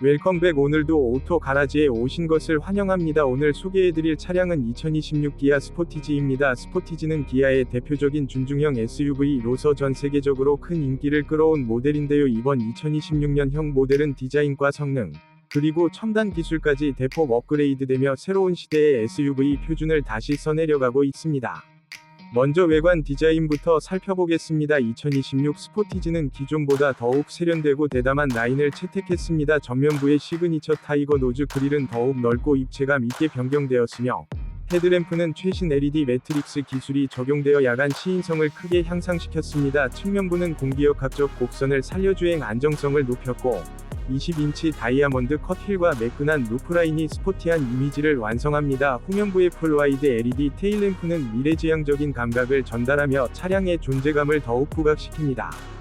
웰컴백 오늘도 오토 가라지에 오신 것을 환영합니다. 오늘 소개해드릴 차량은 2026 기아 스포티지입니다. 스포티지는 기아의 대표적인 준중형 SUV로서 전 세계적으로 큰 인기를 끌어온 모델인데요. 이번 2026년형 모델은 디자인과 성능, 그리고 첨단 기술까지 대폭 업그레이드되며 새로운 시대의 SUV 표준을 다시 써내려가고 있습니다. 먼저 외관 디자인부터 살펴보겠습니다. 2026 스포티지는 기존보다 더욱 세련되고 대담한 라인을 채택했습니다. 전면부의 시그니처 타이거 노즈 그릴은 더욱 넓고 입체감 있게 변경되었으며 헤드램프는 최신 LED 매트릭스 기술이 적용되어 야간 시인성을 크게 향상시켰습니다. 측면부는 공기역학적 곡선을 살려 주행 안정성을 높였고 20인치 다이아몬드 컷 휠과 매끈한 루프라인이 스포티한 이미지를 완성합니다. 후면부의 풀와이드 LED 테일램프는 미래지향적인 감각을 전달하며 차량의 존재감을 더욱 부각시킵니다.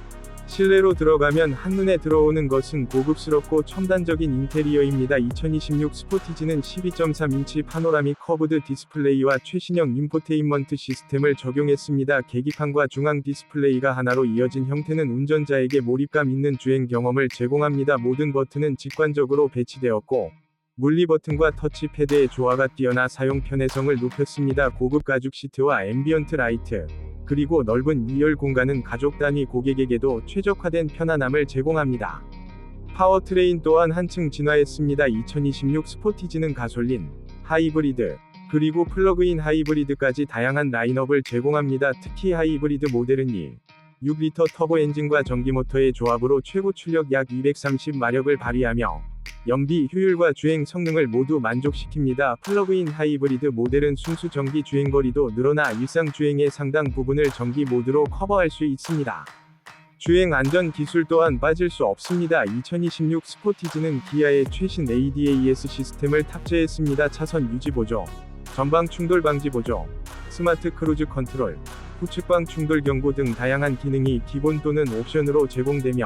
실내로 들어가면 한눈에 들어오는 것은 고급스럽고 첨단적인 인테리어입니다. 2026 스포티지는 12.3인치 파노라믹 커브드 디스플레이와 최신형 인포테인먼트 시스템을 적용했습니다. 계기판과 중앙 디스플레이가 하나로 이어진 형태는 운전자에게 몰입감 있는 주행 경험을 제공합니다. 모든 버튼은 직관적으로 배치되었고 물리 버튼과 터치패드의 조화가 뛰어나 사용 편의성을 높였습니다. 고급 가죽 시트와 앰비언트 라이트, 그리고 넓은 2열 공간은 가족 단위 고객에게도 최적화된 편안함을 제공합니다. 파워트레인 또한 한층 진화했습니다. 2026 스포티지는 가솔린, 하이브리드, 그리고 플러그인 하이브리드까지 다양한 라인업을 제공합니다. 특히 하이브리드 모델은 1. 6리터 터보 엔진과 전기 모터의 조합으로 최고 출력 약 230마력을 발휘하며 연비, 효율과 주행 성능을 모두 만족시킵니다. 플러그인 하이브리드 모델은 순수 전기 주행거리도 늘어나 일상 주행의 상당 부분을 전기 모드로 커버할 수 있습니다. 주행 안전 기술 또한 빠질 수 없습니다. 2026 스포티지는 기아의 최신 ADAS 시스템을 탑재했습니다. 차선 유지 보조, 전방 충돌 방지 보조, 스마트 크루즈 컨트롤, 후측방 충돌 경고 등 다양한 기능이 기본 또는 옵션으로 제공되며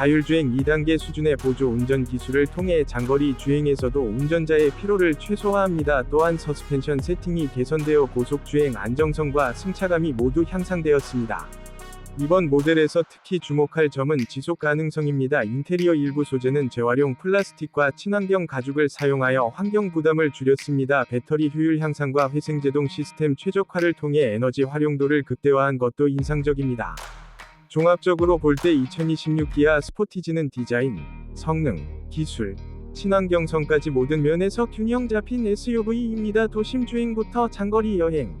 자율주행 2단계 수준의 보조 운전 기술을 통해 장거리 주행에서도 운전자의 피로를 최소화합니다. 또한 서스펜션 세팅이 개선되어 고속주행 안정성과 승차감이 모두 향상되었습니다. 이번 모델에서 특히 주목할 점은 지속 가능성입니다. 인테리어 일부 소재는 재활용 플라스틱과 친환경 가죽을 사용하여 환경 부담을 줄였습니다. 배터리 효율 향상과 회생제동 시스템 최적화를 통해 에너지 활용도를 극대화한 것도 인상적입니다. 종합적으로 볼 때 2026 기아 스포티지는 디자인, 성능, 기술, 친환경성까지 모든 면에서 균형 잡힌 SUV입니다. 도심 주행부터 장거리 여행,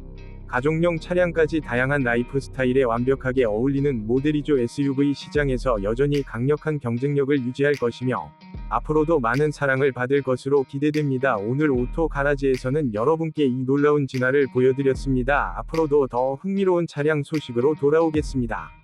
가족용 차량까지 다양한 라이프 스타일에 완벽하게 어울리는 모델이죠. SUV 시장에서 여전히 강력한 경쟁력을 유지할 것이며 앞으로도 많은 사랑을 받을 것으로 기대됩니다. 오늘 오토 가라지에서는 여러분께 이 놀라운 진화를 보여드렸습니다. 앞으로도 더 흥미로운 차량 소식으로 돌아오겠습니다.